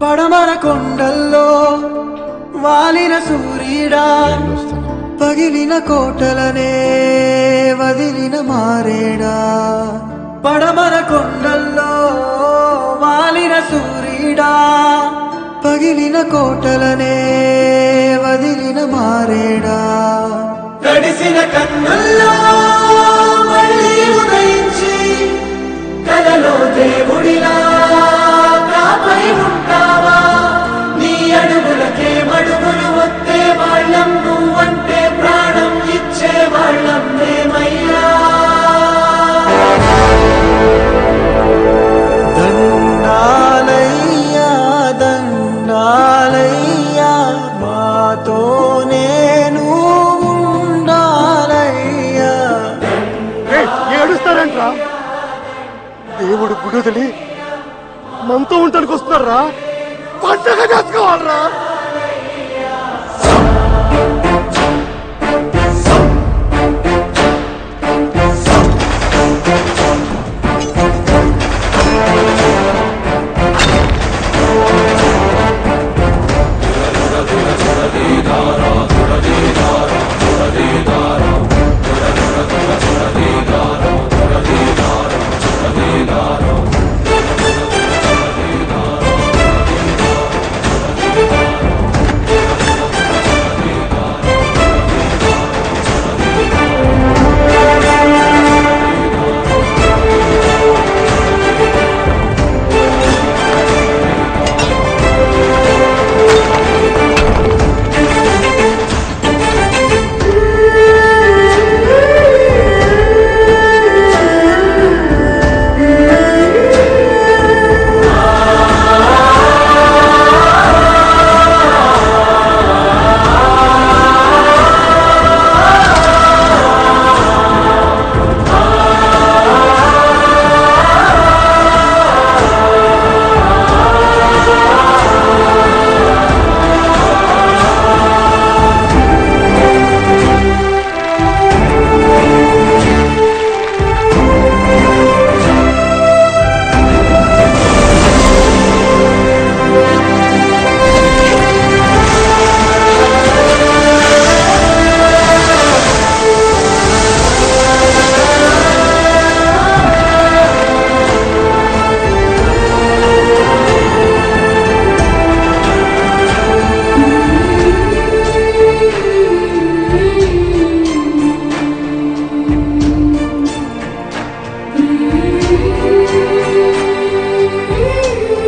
పడమర కొండల్లో వాలిన సూర్యుడా పగిలిన కోటలనే వదిలిన మారేడా. పడమర కొండల్లో వాలిన సూర్యుడా పగిలిన కోటలనే వదిలిన మారేడా. తడిసిన కన్నుల్లో మళ్ళీ ఉదయించి కలలో దేవుడిలా దేవుడు గుడి వదిలి మనతో ఉండడానికి వస్తున్నారా పండగ చేసుకోవాలరా.